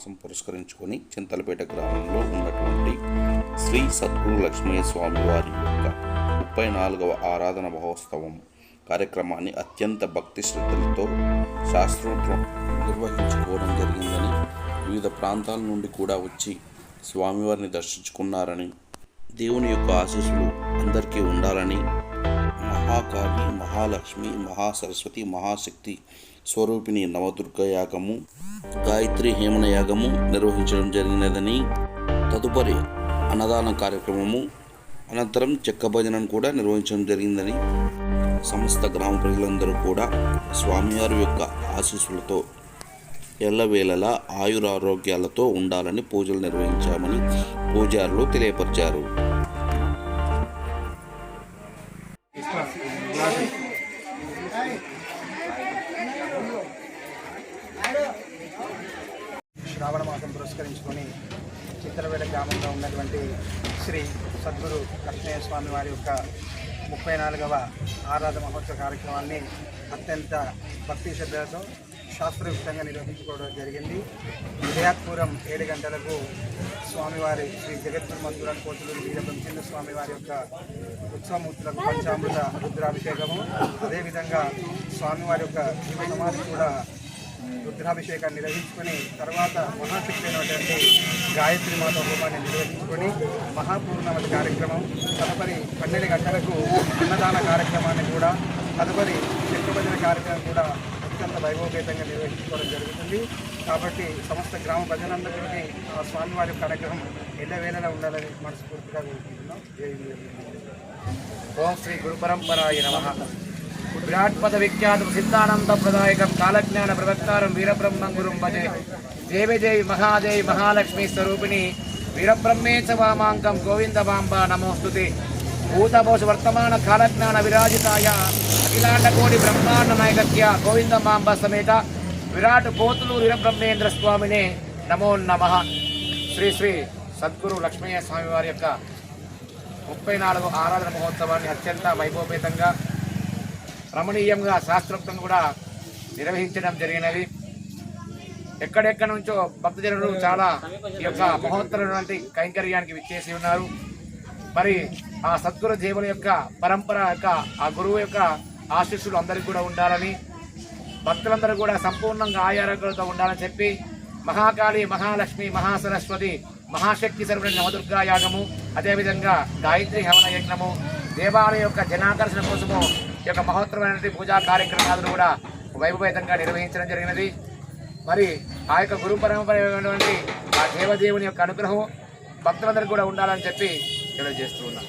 మాసం పురస్కరించుకొని చింతలపేట గ్రామంలో ఉన్నటువంటి శ్రీ సద్గురు లక్ష్మయ్య స్వామి వారి యొక్క ముప్పై నాలుగవ ఆరాధన మహోత్సవం కార్యక్రమాన్ని అత్యంత భక్తి శ్రద్ధలతో శాస్త్రోత్వం నిర్వహించుకోవడం జరిగిందని వివిధ ప్రాంతాల నుండి కూడా వచ్చి స్వామివారిని దర్శించుకున్నారని దేవుని యొక్క ఆశీస్సులు అందరికీ ఉండాలని మహాకాళి మహాలక్ష్మి మహాసరస్వతి మహాశక్తి స్వరూపిణి నవదుర్గ యాగము గాయత్రి హేమన యాగము నిర్వహించడం జరిగినదని తదుపరి అన్నదాన కార్యక్రమము అనంతరం చెక్క భజనను కూడా నిర్వహించడం జరిగిందని సమస్త గ్రామ ప్రజలందరూ కూడా స్వామివారి యొక్క ఆశీస్సులతో ఎల్లవేళలా ఆయురారోగ్యాలతో ఉండాలని పూజలు నిర్వహించామని పూజారులు తెలియపరిచారు. శ్రావణ మాసం పురస్కరించుకొని చిత్రవేడ గ్రామంలో ఉన్నటువంటి శ్రీ సద్గురు కృష్ణయ్య స్వామి వారి యొక్క ముప్పై నాలుగవ ఆరాధ మహోత్సవ కార్యక్రమాన్ని అత్యంత భక్తి శ్రద్ధలతో శాస్త్రయుక్తంగా నిర్వహించుకోవడం జరిగింది. ఉదయాత్పూరం ఏడు గంటలకు స్వామివారి శ్రీ జగత్మధుర కోతులూరి వీరబ్రహ్మచంద్ర స్వామి వారి యొక్క ఉత్సవమూర్తులకు పంచామృత రుద్రాభిషేకము. అదేవిధంగా స్వామివారి యొక్క జీవ సమాధి కూడా రుద్రాభిషేకాన్ని నిర్వహించుకొని తర్వాత మహాశక్తి అయినటువంటి గాయత్రి మాత హోమాన్ని నిర్వహించుకొని మహాపూర్ణమతి కార్యక్రమం తదుపరి పన్నెండు గంటలకు అన్నదాన కార్యక్రమాన్ని కూడా తదుపరి చెక్కభజన కార్యక్రమం కూడా అత్యంత వైభవపేతంగా నిర్వహించుకోవడం జరుగుతుంది. కాబట్టి సమస్త గ్రామ ప్రజలందరికీ ఆ స్వామివారి కార్యక్రమం ఎల్లవేళలా ఉండాలని మనస్ఫూర్తిగా కోరుకుంటున్నాం. ఓం శ్రీ గురు పరంపరాయ నమ. విరాట్పద విఖ్యాతం సిద్ధానంద ప్రదాయకం కాలజ్ఞాన ప్రవక్తారం వీరబ్రహ్మం గురుం భజే దేవిదేవి మహాదేవి మహాలక్ష్మి స్వరూపిణి వీరబ్రహ్మే చ వామాంకం గోవిందమాంబ నమోస్తుతే. భూతభోష వర్తమాన కాలజ్ఞాన విరాజితాయ అఖిలాండకోటి బ్రహ్మాండ నాయకత్య గోవిందమాంబ సమేత విరాట్ కోతులు వీరబ్రహ్మేంద్ర స్వామినే నమో నమ. శ్రీ శ్రీ సద్గురు లక్ష్మయ్య స్వామి వారి యొక్క ముప్పై నాలుగు ఆరాధన మహోత్సవాన్ని అత్యంత వైభవపేతంగా రమణీయంగా శాస్త్రోక్తం కూడా నిర్వహించడం జరిగినది. ఎక్కడెక్కడ నుంచో భక్తజనులు చాలా ఈ యొక్క మహోత్తరటువంటి కైంకర్యానికి విచ్చేసి ఉన్నారు. మరి ఆ సద్గురు దేవుల యొక్క పరంపర యొక్క ఆ గురువు యొక్క ఆశీస్సులు అందరికీ కూడా ఉండాలని భక్తులందరూ కూడా సంపూర్ణంగా ఆయారోగ్యాలతో ఉండాలని చెప్పి మహాకాళి మహాలక్ష్మి మహాసరస్వతి మహాశక్తి సర్వుడి నవదుర్గా యాగము అదేవిధంగా గాయత్రి హవన యజ్ఞము దేవాలయ యొక్క జనాకర్షణ కోసము ఈ యొక్క మహోత్తరమైనటువంటి పూజా కార్యక్రమాలను కూడా వైభవేతంగా నిర్వహించడం జరిగినది. మరి ఆ యొక్క గురు పరంపర ఆ దేవదేవుని యొక్క అనుగ్రహం భక్తులందరికీ కూడా ఉండాలని చెప్పి తెలియజేస్తూ ఉన్నాం.